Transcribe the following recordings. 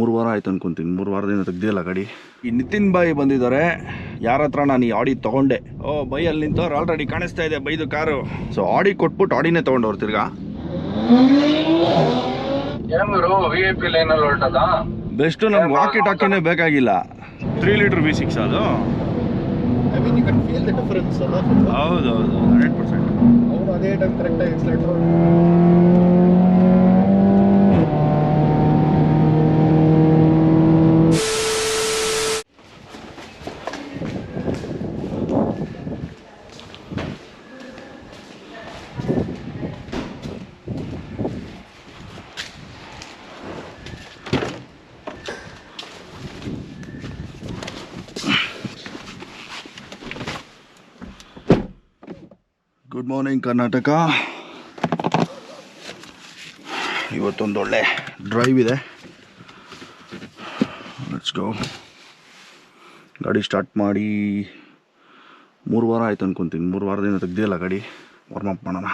ಮೂರು ವಾರ ಆಯ್ತು ಅನ್ಕೊಂತೀನಿ. ಮೂರು ವಾರದಿಂದ ತೆಗ್ದಿಲ್ಲ ಗಾಡಿ. ಈ ನಿತಿನ್ ಬಾಯಿ ಬಂದಿದ್ದಾರೆ. ಯಾರ ಹತ್ರ ನಾನು ಈ ಆಡಿ ತಗೊಂಡೆ? ಓ ಬೈ ಅಲ್ಲಿ ನಿಂತವ್ರು ಆಲ್ರೆಡಿ ಕಾಣಿಸ್ತಾ ಇದೆ ಬೈದು ಕಾರು. ಸೊ ಆಡಿ ಕೊಟ್ಬಿಟ್ಟು ಆಡಿನೇ ತಗೊಂಡವ್ರು ತಿರ್ಗಾ. ಬೆಸ್ಟ್ ನಮ್ಗೆ ವಾಕಿ ಟಾಕಿನೇ ಬೇಕಾಗಿಲ್ಲ. ತ್ರೀ ಲೀಟರ್ ವಿ ಸಿಕ್ಸ್ ಅದು? I mean you can feel the difference ಅಲ್ಲ ಹೌದು ಹೌದು ಹಂಡ್ರೆಡ್ ಪರ್ಸೆಂಟ್ ಅವನು ಅದೇ ಟೈಮ್ ಕರೆಕ್ಟಾಗಿ ಗುಡ್ ಮಾರ್ನಿಂಗ್ ಕರ್ನಾಟಕ ಇವತ್ತೊಂದು ಒಳ್ಳೆ ಡ್ರೈವ್ ಇದೆ. ಗೋ ಗಾಡಿ ಸ್ಟಾರ್ಟ್ ಮಾಡಿ ಮೂರು ವಾರ ಆಯ್ತು ಅನ್ಕೊಂತೀನಿ. ಮೂರು ವಾರದಿಂದ ತೆಗ್ದಿಲ್ಲ ಗಾಡಿ. ವಾರ್ಮ್ ಅಪ್ ಮಾಡೋಣ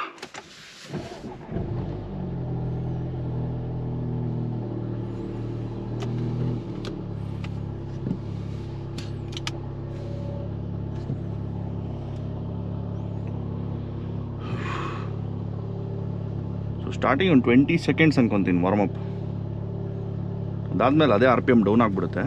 ಸೊ ಸ್ಟಾರ್ಟಿಂಗ್ ಒಂದು ಟ್ವೆಂಟಿ ಸೆಕೆಂಡ್ಸ್ ಅನ್ಕೊಂತೀನಿ ವಾರ್ಮ್ ಅಪ್ ಅದಾದ್ಮೇಲೆ ಅದೇ ಆರ್ ಪಿ ಎಂ ಡೌನ್ ಆಗಿಬಿಡುತ್ತೆ.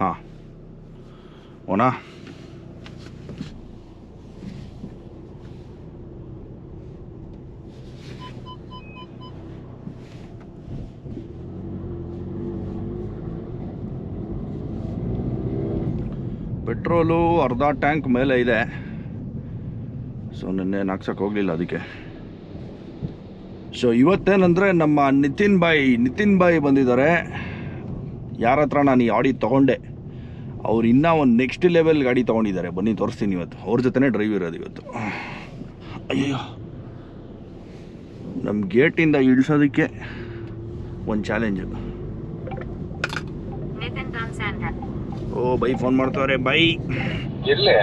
ಹಾಂ. ಓನಾ? ಪೆಟ್ರೋಲು ಅರ್ಧ ಟ್ಯಾಂಕ್ ಮೇಲೆ ಇದೆ. ಸೊ ನಿನ್ನೆ ನಾಕ್ಸಕ್ಕೆ ಹೋಗಲಿಲ್ಲ ಅದಕ್ಕೆ. ಸೊ ಇವತ್ತೇನಂದರೆ ನಮ್ಮ ನಿತಿನ್ ಬಾಯಿ ನಿತಿನ್ ಬಾಯಿ ಬಂದಿದ್ದಾರೆ. ಯಾರ ಹತ್ರ ನಾನು ಈ ಆಡಿ ತೊಗೊಂಡೆ? ಅವ್ರು ಇನ್ನೂ ಒಂದು ನೆಕ್ಸ್ಟ್ ಲೆವೆಲ್ ಗಾಡಿ ತೊಗೊಂಡಿದ್ದಾರೆ. ಬನ್ನಿ, ತೋರಿಸ್ತೀನಿ ಇವತ್ತು. ಅವ್ರ ಜೊತೆನೇ ಡ್ರೈವ್ ಇರೋದು ಇವತ್ತು. ಅಯ್ಯೋ ನಮ್ಮ ಗೇಟಿಂದ ಇಳಿಸೋದಕ್ಕೆ ಒಂದು ಚಾಲೆಂಜು ಓ ಬೈ ಫೋನ್ ಮಾಡ್ತಾವ್ರೆ ಬೈ. ಇಲ್ಲೇ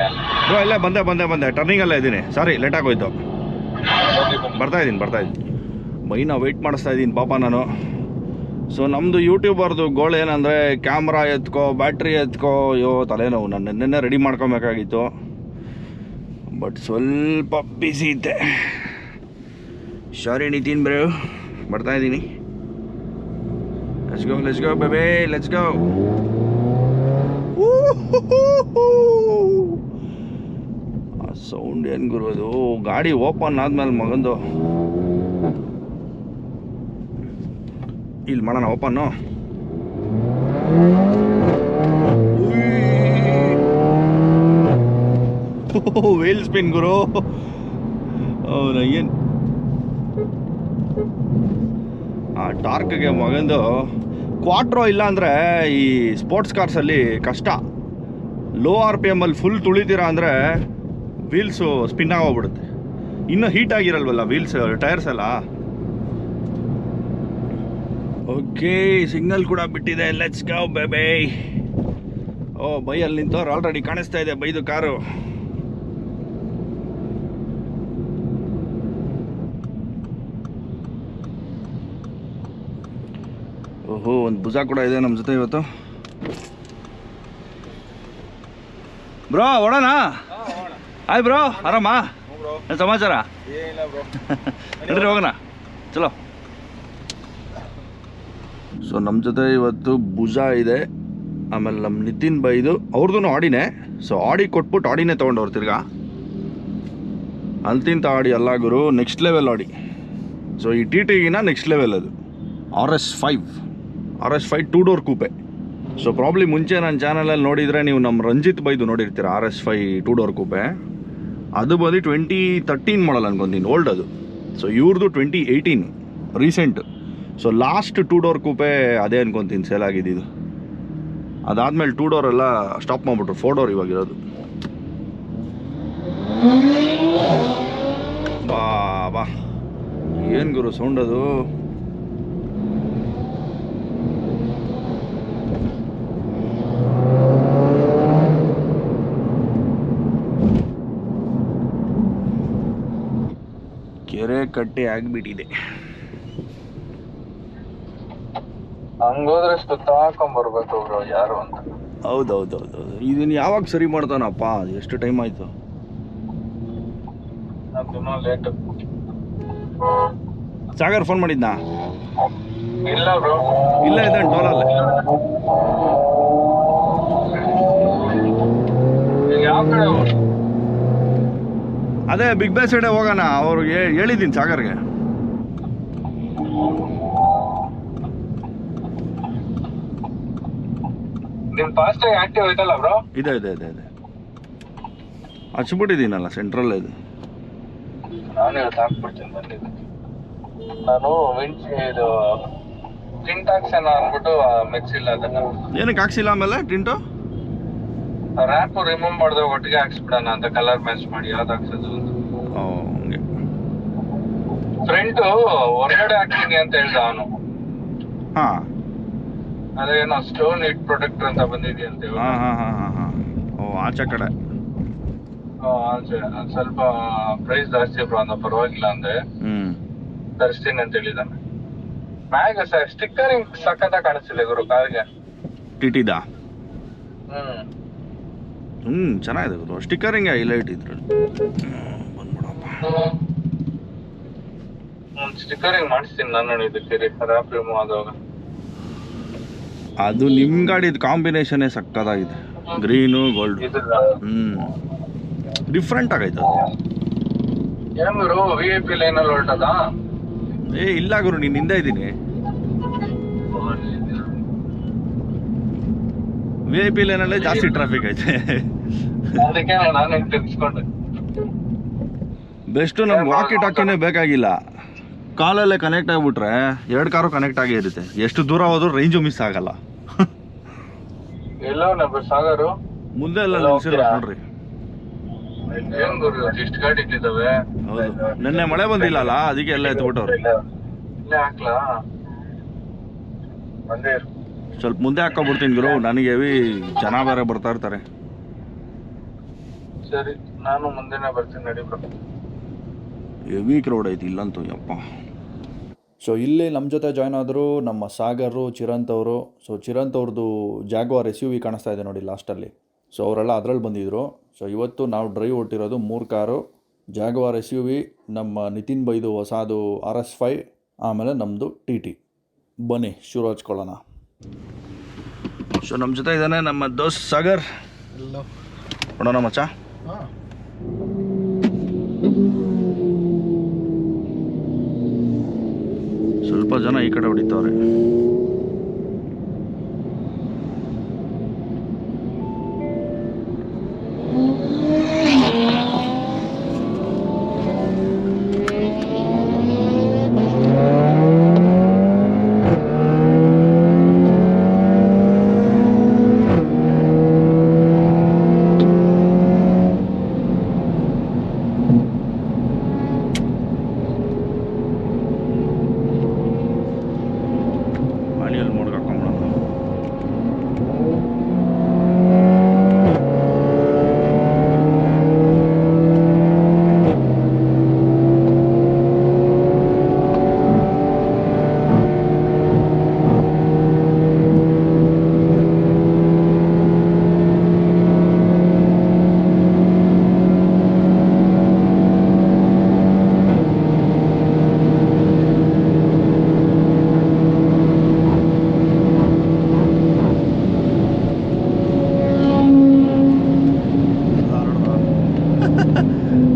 ಬ್ರೋ ಇಲ್ಲ ಬಂದೆ ಬಂದೆ ಬಂದೆ. ಟರ್ನಿಂಗಲ್ಲೇ ಇದ್ದೀನಿ ಸಾರಿ ಲೇಟ್ ಆಗೋಯ್ತು. ಬರ್ತಾ ಇದ್ದೀನಿ ಬರ್ತಾ ಇದ್ದೀನಿ. ಬೈನ ವೆಯ್ಟ್ ಮಾಡಿಸ್ತಾ ಇದ್ದೀನಿ ಪಾಪ ನಾನು. ಸೊ ನಮ್ಮದು ಯೂಟ್ಯೂಬರ್ದು ಗೋಲ್ ಏನಂದರೆ ಕ್ಯಾಮ್ರಾ ಎತ್ಕೋ ಬ್ಯಾಟ್ರಿ ಎತ್ಕೋ ಅಯ್ಯೋ ತಲೆನೋವು. ನಾನು ನಿನ್ನೆ ರೆಡಿ ಮಾಡ್ಕೊಬೇಕಾಗಿತ್ತು. ಬಟ್ ಸ್ವಲ್ಪ ಬಿಸಿ ಇದ್ದೆ. ಸಾರಿ ನಿತಿನ್ ಬ್ರೋ ಬರ್ತಾ ಇದ್ದೀನಿ. Let's go let's go ಬೇಬೇ let's go ಆ ಸೌಂಡ್ ಏನು ಗುರು ಅದು? ಗಾಡಿ ಓಪನ್ ಆದ್ಮೇಲೆ ಮಗಂದು. ಇಲ್ಲಿ ಮಾಡೋಣ ಓಪನ್ನು ವೇಲ್ ಸ್ಪಿನ್ ಗುರು. ಅವ್ರ ಏನು? ಆ ಟಾರ್ಕ್ಗೆ ಮಗಂದು ಕ್ವಾಟ್ರೋ ಇಲ್ಲ ಅಂದರೆ ಈ ಸ್ಪೋರ್ಟ್ಸ್ ಕಾರ್ಸಲ್ಲಿ ಕಷ್ಟ. ಲೋ ಆರ್ ಪಿ ಎಮ್ಮಲ್ಲಿ ಫುಲ್ ತುಳಿತೀರಾ ಅಂದರೆ ವೀಲ್ಸು ಸ್ಪಿನ್ ಆಗೋಗ್ಬಿಡುತ್ತೆ. ಇನ್ನೂ ಹೀಟ್ ಆಗಿರಲ್ವಲ್ಲ ವೀಲ್ಸ್ ಟೈರ್ಸ್ ಎಲ್ಲ? ಓಕೆ ಸಿಗ್ನಲ್ ಕೂಡ ಬಿಟ್ಟಿದೆ. Let's go bye oh bye ಅಲ್ಲಿ ನಿಂತವ್ರು ಆಲ್ರೆಡಿ ಕಾಣಿಸ್ತಾ ಇದೆ ಬೈದು ಕಾರು. ಓಹೋ ಒಂದು ಭುಜ ಕೂಡ ಇದೆ ನಮ್ಮ ಜೊತೆ ಇವತ್ತು. ಬ್ರೋ ಓಡೋಣ? ಆಯ್ ಬ್ರೋ ಆರಾಮ? ಸಮಾಚಾರ? ನಡೀರಿ ಹೋಗೋಣ? ಚಲೋ. ಸೊ ನಮ್ಮ ಜೊತೆ ಇವತ್ತು ಭುಜ ಇದೆ. ಆಮೇಲೆ ನಮ್ಮ ನಿತಿನ್ ಬೈದು ಅವ್ರದ್ದು ಆಡಿನೇ. ಸೊ ಆಡಿ ಕೊಟ್ಬಿಟ್ಟು ಆಡಿನೇ ತೊಗೊಂಡವ್ರು ತಿರ್ಗಾ. ಅಂತಿಂತ ಆಡಿ ಅಲ್ಲ ಗುರು ನೆಕ್ಸ್ಟ್ ಲೆವೆಲ್ ಆಡಿ. ಸೊ ಈ ಟಿ ಟಿಗಿನ ನೆಕ್ಸ್ಟ್ ಲೆವೆಲ್ ಅದು. R S five R S five two door coupe so probably ಮುಂಚೆ ನನ್ನ ಚಾನಲಲ್ಲಿ ನೋಡಿದರೆ ನೀವು ನಮ್ಮ ರಂಜಿತ್ ಬೈದು ನೋಡಿರ್ತೀರ R S five two door coupe ಅದು ಬಂದು ಟ್ವೆಂಟಿ ತರ್ಟೀನ್ ಮಾಡಲ್ ಅನ್ಕೊಂತೀನಿ ಓಲ್ಡ್ ಅದು. ಸೊ ಇವ್ರದ್ದು twenty eighteen recent so last two door coupe ಅದೇ ಅನ್ಕೊತೀನಿ ಸೇಲ್ ಆಗಿದ್ದು ಅದಾದಮೇಲೆ ಟೂ ಡೋರ್ ಎಲ್ಲ ಸ್ಟಾಪ್ ಮಾಡಿಬಿಟ್ರು ಫೋರ್ ಡೋರ್ ಇವಾಗಿರೋದು. ಬಾ ಬಾ. ಏನು ಗುರು ಸೌಂಡ್ ಅದು ಕೆರೆ ಕಟ್ಟೆ ಆಗ್ಬಿಟ್ಟಿದೆ. ಹಂಗೋದ್ರೆ ಸುತ್ತಾಕೊಂಡ್ ಬರ್ಬೇಕು ಬ್ರೋ ಯಾರು ಅಂತ. ಹೌದೌದೌದು ಇದನ್ನ ಯಾವಾಗ ಸರಿ ಮಾಡ್ತಾನಪ್ಪ? ಎಷ್ಟು ಟೈಮ್ ಆಯ್ತು? ತುಂಬಾ ಲೇಟ್ ಸಾಗರ್ ಫೋನ್ ಮಾಡಿದ್ನಾ? ಇಲ್ಲ ಬ್ರೋ. ಇಲ್ಲ ಇದ್ದಾನೆ ಟೋಲಲ್ಲಿ ಯಾವ ಕಡೆ? ಅದೇ ಬಿಗ್ ಬಾಸ್ ಸೈಡೆ ಹೋಗೋಣ. ಅವ್ರಿಗೆ ಹೇಳಿದ್ದೀನಿ ಸಾಗರ್ಗೆ. ಬ್ರೋ ಇದೆ ಇದೆ ಇದೆ ಇದೆ. ಹಚ್ಬಿಟ್ಟಿದ್ದೀನಲ್ಲ ಸೆಂಟ್ರಲ್ ಇದು. ನಾನು ಹಾಕ್ಬಿಡ್ತೀನಿ ಬಂದಿದ್ದು ನಾನು ಇದು ಟಿಂಟಾಕ್ಸ್ ಏನೋ ಅಂದ್ಬಿಟ್ಟು ಮಿಕ್ಸಿಲ್ಲ ಅದನ್ನ. ಏನಕ್ಕೆ ಹಾಕ್ಸಿಲ್ಲ ಆಮೇಲೆ ಟಿಂಟು ರ್ಯಾಪ್ ರಿಮೂವ್ ಮಾಡಿದ್ರೆ ಒಟ್ಟಿಗೆ ಹಾಕ್ಸ್ಬಿಡೋಣ ಅಂತ ಕಲರ್ ಮ್ಯಾಚ್ ಮಾಡಿ ಯಾವ್ದು ಹಾಕ್ಸೋದು? ಫ್ರಂಟ್ ಹೊರಗಡೆ ಹಾಕ್ತೀನಿ ಅಂತ ಹೇಳ್ದ ಅವನು. ಹಾಂ. ಅದೇನೋ ಸ್ಟೋನ್ ಇಟ್ ಪ್ರೊಟೆಕ್ಟರ್ ಅಂತ ಬಂದಿದೆ ಅಂತ ಹಾಂ ಹಾಂ ಹಾಂ ಹಾಂ ಹಾಂ. ಓ ಆಚೆ ಕಡೆ. ಆ, ಅದೇ, ಅದ್ ಸ್ವಲ್ಪ ಪ್ರೈಸ್ ಜಾಸ್ತಿ ಬ್ರೋ ಅಂದ ಪರವಾಗಿಲ್ಲ ಅಂದ್ರೆ ಹ್ಞೂ ತರಿಸ್ತೀನಿ ಅಂತ ಹೇಳಿದಾನೆ. ಮ್ಯಾಗ ಸ್ಟಿಕ್ಕರಿಂಗ್ ಸಖತ್ತ ಕಾಣಿಸ್ತಿಲ್ಲ ಗುರು ಕಾರ್ಗೆ ಟಿಟಿದ? ಹ್ಮ್. ಚೆನ್ನಾಗಿದೆ ಗುರು. ಸ್ಟಿಕ್ಕರಿಂಗ್ ಹೈಲೈಟ್ ಇದ್ರಲ್ಲಿ. ಬಂದ್ಬಿಡಪ್ಪ. ಹ್ಮ್ ಸ್ಟಿಕ್ಕರಿಂಗ್ ಮಾಡಿಸ್ತೀನಿ ನಾನು ಇದಕ್ಕೆ ರ್ಯಾಪ್ ರಿಮೂವ್ ಆದಾಗ. ಅದು ನಿಮ್ಮ ಗಾಡಿದ್ ಕಾಂಬಿನೇಷನ್ ಸಕ್ಕತ್ತಾಗಿದೆ. Green gold hmm. ಡಿಫ್ರೆಂಟ್ ಆಗೈತೆ ಏನ್ ಗುರು ವಿ ಐ ಪಿ ಲೈನ್ ಅಲ್ಲಿ ಹೊರಟದ? ಏ ಇಲ್ಲ ಗುರು ನೀನ್ ಹಿಂದೆ ಇದ್ದೀನಿ. ವಿ ಐ ಪಿ ಲೈನಲ್ಲೇ ಜಾಸ್ತಿ ಟ್ರಾಫಿಕ್ ಐತೆ. ಅದಕ್ಕೆ ನಾನು ಬೆಸ್ಟು ನಮ್ಗೆ ವಾಕಿ ಟಾಕಿನೇ ಬೇಕಾಗಿಲ್ಲ. ಕಾಲಲ್ಲೇ ಕನೆಕ್ಟ್ ಆಗಿಬಿಟ್ರೆ ಎರಡು ಕಾರು ಕನೆಕ್ಟ್ ಆಗೇ ಇರುತ್ತೆ. ಎಷ್ಟು ದೂರ ಹೋದ್ರೂ ರೇಂಜು ಮಿಸ್ ಆಗಲ್ಲ. ಎಲ್ಲೋ ಸಾಗರು? ಮುಂದೆ ಎಲ್ಲ ನೋಡ್ರಿ. ನಿನ್ನೆ ಮಳೆ ಬಂದಿಲ್ಲಲ್ಲ ಅದಕ್ಕೆ ಎಲ್ಲ ಎತ್ಬಿಟ್ಟವ್ರು. ಸ್ವಲ್ಪ ಮುಂದೆ ಹಾಕೊಬಿಡ್ತೀನಿ ಗುರು ನನಗೆ ಹೆವಿ ಜನ ಬೇರೆ ಬರ್ತಾ ಇರ್ತಾರೆ. ಸರಿ ನಾನು ಮುಂದೆನೆ ಬರ್ತೀನಿ ನಡಿ ಹೆವಿ ಕ್ರೌಡ್ ಐತಿ ಇಲ್ಲಂತೂ ಯಪ್ಪ. ಸೊ ಇಲ್ಲಿ ನಮ್ಮ ಜೊತೆ ಜಾಯ್ನ್ ಆದರು ನಮ್ಮ ಸಾಗರು ಚಿರಂತ್ ಅವರು ಸೊ ಚಿರಂತ್ ಅವ್ರದ್ದು ಜಾಗ್ವಾರ್ ಎಸ್ ಯು ವಿ ಕಾಣಿಸ್ತಾ ಇದೆ ನೋಡಿ ಲಾಸ್ಟಲ್ಲಿ ಸೊ ಅವರೆಲ್ಲ ಅದರಲ್ಲಿ ಬಂದಿದ್ದರು ಸೊ ಇವತ್ತು ನಾವು ಡ್ರೈವ್ ಹೊಟ್ಟಿರೋದು ಮೂರು car Jaguar S U V ನಮ್ಮ ನಿತಿನ್ ಬೈದು ಹೊಸದು ಆರ್ ಎಸ್ ಫೈ ಆಮೇಲೆ ನಮ್ಮದು ಟಿ ಟಿ ಬನ್ನಿ ಶುರು ಹಚ್ಕೊಳ್ಳೋಣ. ಸೊ ನಮ್ಮ ಜೊತೆ ಇದ್ದಾನೆ ನಮ್ಮ ದೋಸ್ತ್ ಸಾಗರ್. ಎಲ್ಲ ನೋಡೋಣ ಮಚ್ಚ? ಸ್ವಲ್ಪ ಜನ ಈ ಕಡೆ ಹೊಡಿತಾವ್ರೆ ಮನೆಯಲ್ಲಿ ಮೋಡ್ಗೆ ಹಾಕೊಂಬಿಡೋಣ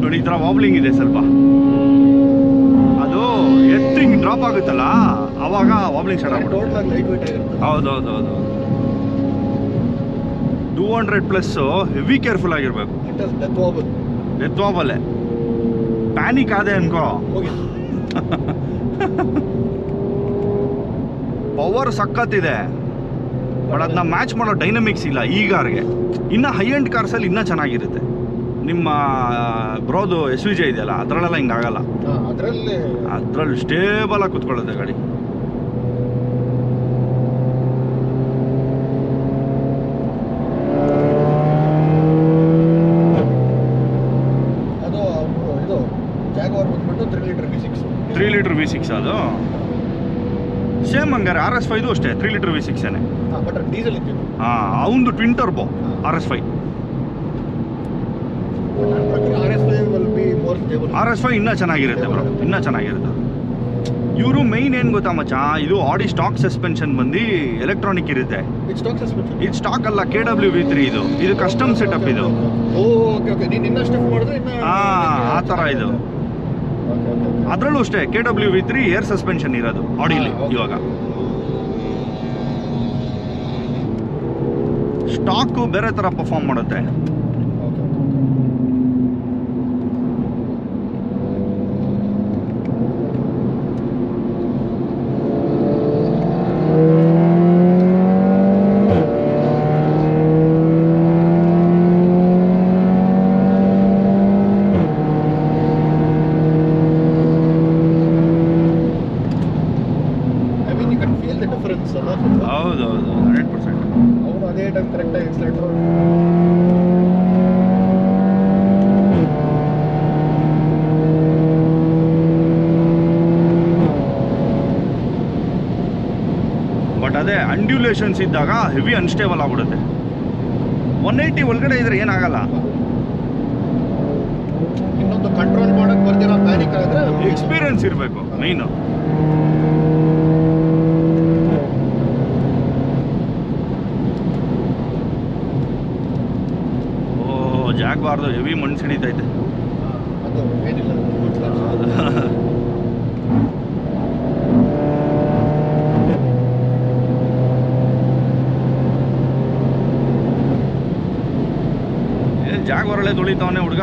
ನೋಡಿ ಈ ಥರ ವಾಬ್ಲಿಂಗ್ ಇದೆ ಸ್ವಲ್ಪ. ಅದು ಎತ್ತಿಂಗ್ ಡ್ರಾಪ್ ಆಗುತ್ತಲ್ಲ ಅವಾಗ ವಾಬ್ಲಿಂಗ್ ಸ್ಟಾರ್ಟ್ ಆಗ್ಬಿಡುತ್ತೆ. ಟೋಟಲ್ ಆಗಿ ಲೈಟ್ ವೇಟ್ ಆಗಿರ್ತದೆ ಹೌದೌದು ಹೌದು two hundred plus heavy careful ಆಗಿರ್ಬೇಕು ಡೆತ್ ವಾಬಲ್ಲೇ ಪ್ಯಾನಿಕ್ ಆದೆ ಅನ್ಕೋ. ಹೋಗಿ. ಪವರ್ ಸಖತ್ತಿದೆ. ಬಟ್ ಅದನ್ನ ಮ್ಯಾಚ್ ಮಾಡೋ ಡೈನಮಿಕ್ಸ್ ಇಲ್ಲ ಈಗ ಕಾರ್ಗೆ ಇನ್ನು ಹೈ ಎಂಡ್ ಕಾರ್ಸಲ್ಲಿ ಇನ್ನೂ ಚೆನ್ನಾಗಿರುತ್ತೆ. ನಿಮ್ಮ ಬ್ರೋದು ಎಸ್ ವಿ ಜೆ ಇದೆಯಲ್ಲ ಅದರಲ್ಲೆಲ್ಲ ಹಿಂಗಾಗಲ್ಲ ಆಗಲ್ಲ. ಅದರಲ್ಲಿ. ಅದ್ರಲ್ಲಿ ಸ್ಟೇಬಲ್ ಆಗಿ ಕುತ್ಕೊಳ್ಳುತ್ತೆ ಗಾಡಿ. Three litre B V six ಅದು? ಸೇಮ್ ಹಂಗಾರೆ ಆರ್ ಎಸ್ ಫೈದು ಅಷ್ಟೇ ತ್ರೀ ಲೀಟರ್ ವಿ ಸಿಕ್ಸ್ ಏನೇ. ಹಾಂ ಅವನದು twin turbo R S five R S five ಇನ್ನೂ ಚೆನ್ನಾಗಿರುತ್ತೆ ಬ್ರೋ ಇನ್ನೂ ಚೆನ್ನಾಗಿರುತ್ತೆ. ಇವರು ಮೈನ್ ಏನು ಗೊತ್ತಾ ಮಚ್ಚ? ಇದು ಆಡಿ ಸ್ಟಾಕ್ ಸಸ್ಪೆನ್ಷನ್ ಬಂದು ಎಲೆಕ್ಟ್ರಾನಿಕ್ ಇರುತ್ತೆ. ಇದು ಸ್ಟಾಕ್ ಅಲ್ಲ ಕೆ ಡಬ್ಲ್ಯೂ ವಿ ತ್ರೀ ಇದು. ಇದು ಕಸ್ಟಮ್ ಸೆಟಪ್ ಇದು. Okay okay. ನೀನು ಇನ್ನಷ್ಟು ಸ್ಟೆಪ್ ಮಾಡಿದ್ರೆ ಇನ್ನ ಆ, ಥರ ಇದು. ಅದರಲ್ಲೂ ಅಷ್ಟೇ K W V three air suspension ಇರೋದು ಆಡಿಲಿ. ಇವಾಗ. ಸ್ಟಾಕು ಬೇರೆ ಥರ ಪರ್ಫಾರ್ಮ್ ಮಾಡುತ್ತೆ okay I mean you can feel the difference ಅಲ್ಲ? ಹೌದು ಹೌದು ಹಂಡ್ರೆಡ್ ಪರ್ಸೆಂಟ್ ಅವನು ಅದೇ ಟೈಮ್ ಕರೆಕ್ಟಾಗಿ ಎಕ್ಸ್ಲೇಟರ್ ಬಟ್ ಅದೇ ಅಂಡ್ಯುಲೇಷನ್ಸ್ ಇದ್ದಾಗ ಹೆವಿ ಅನ್ಸ್ಟೇಬಲ್ ಆಗ್ಬಿಡುತ್ತೆ. ಒನ್ ಏಯ್ಟಿ ಒಳಗಡೆ ಇದ್ರೆ ಏನಾಗಲ್ಲ. ಇನ್ನೊಂದು ಕಂಟ್ರೋಲ್ ಮಾಡಕ್ ಬರ್ದಿರೋ ಪ್ಯಾನಿಕ್ ಆದ್ರೆ ಎಕ್ಸ್ಪೀರಿಯನ್ಸ್ ಇರಬೇಕು ಮೈನು ಓ ಜಾಗ್ಬಾರ್ದು ಹೆವಿ ಮಣ್ಣು ಸಿಡಿತೈತೆ. ಏನು ಜಾಗ್ವಾರಲ್ಲೇ ತುಳಿತಾವನೆ ಹುಡುಗ.